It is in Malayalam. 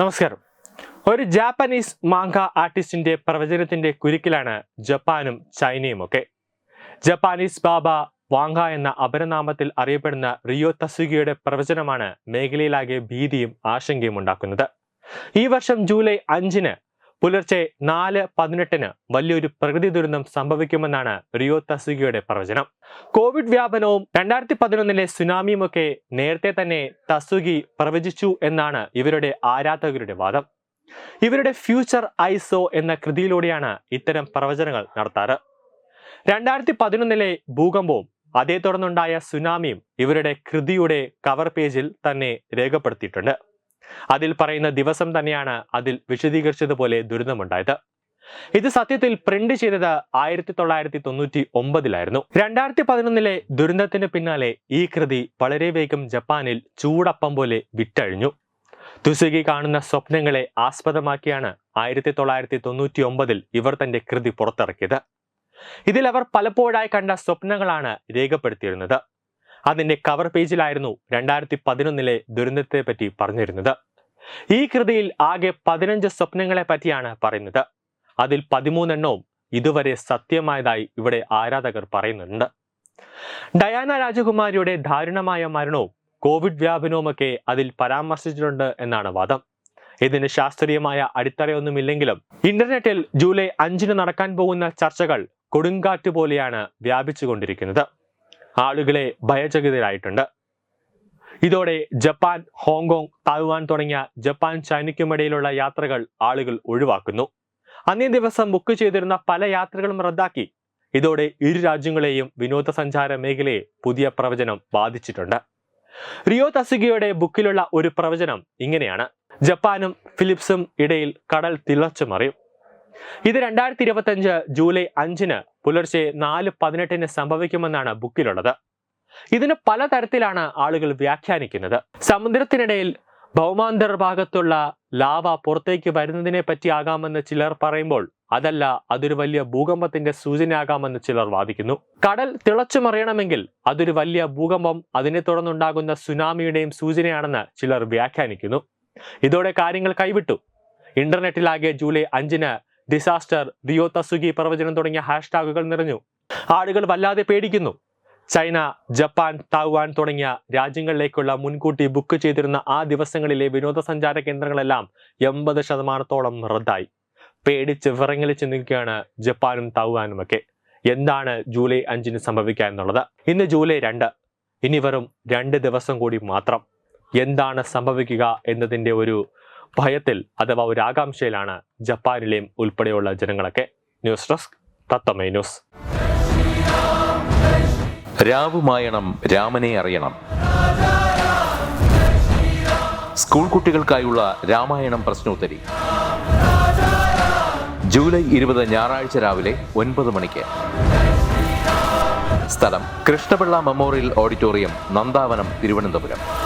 നമസ്കാരം. ഒരു ജാപ്പനീസ് മാങ്ക ആർട്ടിസ്റ്റിന്റെ പ്രവചനത്തിന്റെ കുരുക്കിലാണ് ജപ്പാനും ചൈനയും ഒക്കെ. ജപ്പാനീസ് ബാബ വാങ്ക എന്ന അപരനാമത്തിൽ അറിയപ്പെടുന്ന റിയോ തസുഗിയുടെ പ്രവചനമാണ് മേഖലയിലാകെ ഭീതിയും ആശങ്കയും ഉണ്ടാക്കുന്നത്. ഈ വർഷം ജൂലൈ അഞ്ചിന് പുലർച്ചെ നാല് പതിനെട്ടിന് വലിയൊരു പ്രകൃതി ദുരന്തം സംഭവിക്കുമെന്നാണ് റിയോ തസുഗിയുടെ പ്രവചനം. കോവിഡ് വ്യാപനവും രണ്ടായിരത്തി പതിനൊന്നിലെ സുനാമിയും ഒക്കെ നേരത്തെ തന്നെ തസുഗി പ്രവചിച്ചു എന്നാണ് ഇവരുടെ ആരാധകരുടെ വാദം. ഇവരുടെ ഫ്യൂച്ചർ ഐസോ എന്ന കൃതിയിലൂടെയാണ് ഇത്തരം പ്രവചനങ്ങൾ നടത്താറ്. രണ്ടായിരത്തി പതിനൊന്നിലെ ഭൂകമ്പവും അതേ തുടർന്നുണ്ടായ സുനാമിയും ഇവരുടെ കൃതിയുടെ കവർ പേജിൽ തന്നെ രേഖപ്പെടുത്തിയിട്ടുണ്ട്. അതിൽ പറയുന്ന ദിവസം തന്നെയാണ് അതിൽ വിശദീകരിച്ചതുപോലെ ദുരിതമുണ്ടായത്. ഇത് സത്യത്തിൽ പ്രിന്റ് ചെയ്തത് ആയിരത്തി തൊള്ളായിരത്തി തൊണ്ണൂറ്റി ഒമ്പതിലായിരുന്നു രണ്ടായിരത്തി പതിനൊന്നിലെ ദുരന്തത്തിന് പിന്നാലെ ഈ കൃതി വളരെ വേഗം ജപ്പാനിൽ ചൂടപ്പം പോലെ വിറ്റഴിഞ്ഞു. തുസുകി കാണുന്ന സ്വപ്നങ്ങളെ ആസ്പദമാക്കിയാണ് ആയിരത്തി തൊള്ളായിരത്തി തൊണ്ണൂറ്റി ഒമ്പതിൽ ഇവർ തന്റെ കൃതി പുറത്തിറക്കിയത്. ഇതിൽ അവർ പലപ്പോഴായി കണ്ട സ്വപ്നങ്ങളാണ് രേഖപ്പെടുത്തിയിരുന്നത്. അതിന്റെ കവർ പേജിലായിരുന്നു രണ്ടായിരത്തി പതിനൊന്നിലെ ദുരന്തത്തെ പറ്റി പറഞ്ഞിരുന്നത്. ഈ കൃതിയിൽ ആകെ പതിനഞ്ച് സ്വപ്നങ്ങളെ പറ്റിയാണ് പറയുന്നത്. അതിൽ പതിമൂന്നെണ്ണവും ഇതുവരെ സത്യമായതായി ഇവിടെ ആരാധകർ പറയുന്നുണ്ട്. ഡയാന രാജകുമാരിയുടെ ദാരുണമായ മരണവും കോവിഡ് വ്യാപനവുമൊക്കെ അതിൽ പരാമർശിച്ചിട്ടുണ്ട് എന്നാണ് വാദം. ഇതിന് ശാസ്ത്രീയമായ അടിത്തറയൊന്നുമില്ലെങ്കിലും ഇന്റർനെറ്റിൽ ജൂലൈ അഞ്ചിന് നടക്കാൻ പോകുന്ന ചർച്ചകൾ കൊടുങ്കാറ്റ് പോലെയാണ് വ്യാപിച്ചുകൊണ്ടിരിക്കുന്നത്. ആളുകളെ ഭയചകിതരായിട്ടുണ്ട്. ഇതോടെ ജപ്പാൻ ഹോങ്കോങ് തായ്വാൻ തുടങ്ങിയ ജപ്പാൻ ചൈനയ്ക്കുമിടയിലുള്ള യാത്രകൾ ആളുകൾ ഒഴിവാക്കുന്നു. അന്നേ ദിവസം ബുക്ക് ചെയ്തിരുന്ന പല യാത്രകളും റദ്ദാക്കി. ഇതോടെ ഇരു രാജ്യങ്ങളെയും വിനോദസഞ്ചാര മേഖലയെ പുതിയ പ്രവചനം ബാധിച്ചിട്ടുണ്ട്. റിയോ തസുഗിയുടെ ബുക്കിലുള്ള ഒരു പ്രവചനം ഇങ്ങനെയാണ്. ജപ്പാനും ഫിലിപ്സും ഇടയിൽ കടൽ തിളച്ചു മറിയും ഇത് രണ്ടായിരത്തി ഇരുപത്തഞ്ച് ജൂലൈ അഞ്ചിന് പുലർച്ചെ നാല് പതിനെട്ടിന് സംഭവിക്കുമെന്നാണ് ബുക്കിലുള്ളത്. ഇതിന് പലതരത്തിലാണ് ആളുകൾ വ്യാഖ്യാനിക്കുന്നത്. സമുദ്രത്തിനിടയിൽ ഭൗമാന്തർ ഭാഗത്തുള്ള ലാവ പുറത്തേക്ക് വരുന്നതിനെ പറ്റിയാകാമെന്ന് ചിലർ പറയുമ്പോൾ അതല്ല അതൊരു വലിയ ഭൂകമ്പത്തിന്റെ സൂചനയാകാമെന്ന് ചിലർ വാദിക്കുന്നു. കടൽ തിളച്ചു മറിയണമെങ്കിൽ അതൊരു വലിയ ഭൂകമ്പം അതിനെ തുടർന്നുണ്ടാകുന്ന സുനാമിയുടെയും സൂചനയാണെന്ന് ചിലർ വ്യാഖ്യാനിക്കുന്നു. ഇതോടെ കാര്യങ്ങൾ കൈവിട്ടു. ഇന്റർനെറ്റിലാകെ ജൂലൈ അഞ്ചിന് ഡിസാസ്റ്റർ ദിയോ തസുഗി പ്രവചനം തുടങ്ങിയ ഹാഷ്ടാഗുകൾ നിറഞ്ഞു. ആളുകൾ വല്ലാതെ പേടിക്കുന്നു. ചൈന ജപ്പാൻ തായ്വാൻ തുടങ്ങിയ രാജ്യങ്ങളിലേക്കുള്ള മുൻകൂട്ടി ബുക്ക് ചെയ്തിരുന്ന ആ ദിവസങ്ങളിലെ വിനോദസഞ്ചാര കേന്ദ്രങ്ങളെല്ലാം എൺപത് ശതമാനത്തോളം റദ്ദായി. പേടിച്ച് വിറങ്ങലിച്ച് നിൽക്കുകയാണ് ജപ്പാനും തായ്വാനും ഒക്കെ. എന്താണ് ജൂലൈ അഞ്ചിന് സംഭവിക്കുക എന്നുള്ളത്? ഇന്ന് ജൂലൈ രണ്ട്. ഇനി വെറും രണ്ട് ദിവസം കൂടി മാത്രം. എന്താണ് സംഭവിക്കുക എന്നതിന്റെ ഒരു ഭയത്തിൽ അഥവാ ഒരു ആകാംക്ഷയിലാണ് ജപ്പാനിലെയും ഉൾപ്പെടെയുള്ള ജനങ്ങളൊക്കെ. News desk Tatwamayi news. രാവുമായണം രാമനെ അറിയണം. സ്കൂൾ കുട്ടികൾക്കായുള്ള രാമായണം പ്രശ്നോത്തരി. ജൂലൈ ഇരുപത് ഞായറാഴ്ച രാവിലെ ഒൻപത് മണിക്ക്. സ്ഥലം കൃഷ്ണപിള്ള മെമ്മോറിയൽ ഓഡിറ്റോറിയം നന്ദാവനം തിരുവനന്തപുരം.